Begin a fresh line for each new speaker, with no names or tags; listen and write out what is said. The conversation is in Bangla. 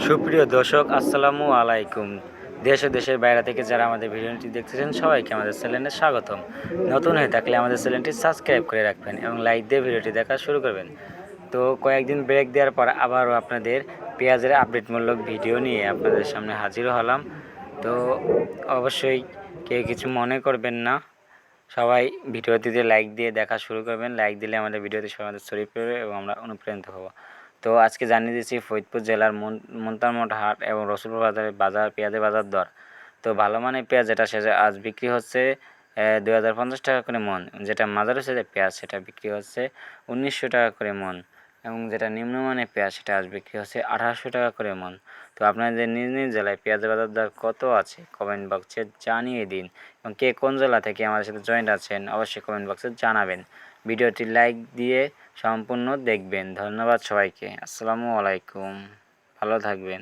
সুপ্রিয় দর্শক, আসসালামু আলাইকুম। দেশ দেশের বাইরে থেকে যারা আমাদের ভিডিওটি দেখতেছেন, সবাইকে আমাদের চ্যানেলে স্বাগতম। নতুন হয়ে থাকলে আমাদের চ্যানেলটি সাবস্ক্রাইব করে রাখবেন এবং লাইক দিয়ে ভিডিওটি দেখা শুরু করবেন। তো কয়েকদিন ব্রেক দেওয়ার পর আবারও আপনাদের পেঁয়াজের আপডেটমূলক ভিডিও নিয়ে আপনাদের সামনে হাজির হলাম। তো অবশ্যই কেউ কিছু মনে করবেন না। সবাই ভিডিওটিতে লাইক দিয়ে দেখা শুরু করবেন। লাইক দিলে আমাদের ভিডিওতে সবাই আমাদের শরীর পড়বে এবং আমরা অনুপ্রাণিত হব। তো আজকে জানিয়ে দিচ্ছি ফরিদপুর জেলার মন্তারমঠ হাট এবং রসুলপুর বাজারের বাজার, পেঁয়াজের বাজার দর। তো ভালো মানের পেঁয়াজ যেটা সে আজ বিক্রি হচ্ছে দুই হাজার পঞ্চাশ টাকা করে মন। যেটা মাজারও সেজে পেঁয়াজ সেটা বিক্রি হচ্ছে উনিশশো টাকা করে মন। এবং যেটা নিম্নমানের পেঁয়াজ, সেটা আসবে কী হচ্ছে আঠারোশো টাকা করে মন। তো আপনাদের নিজ নিজ জেলায় পেঁয়াজের বাজার দর কত আছে? কমেন্ট বক্সে জানিয়ে দিন। এবং কে কোন জেলা থেকে আমাদের সাথে জয়েন্ট আছেন, অবশ্যই কমেন্ট বক্সে জানাবেন। ভিডিওটি লাইক দিয়ে সম্পূর্ণ দেখবেন। ধন্যবাদ সবাইকে। আসসালামু আলাইকুম। ভালো থাকবেন।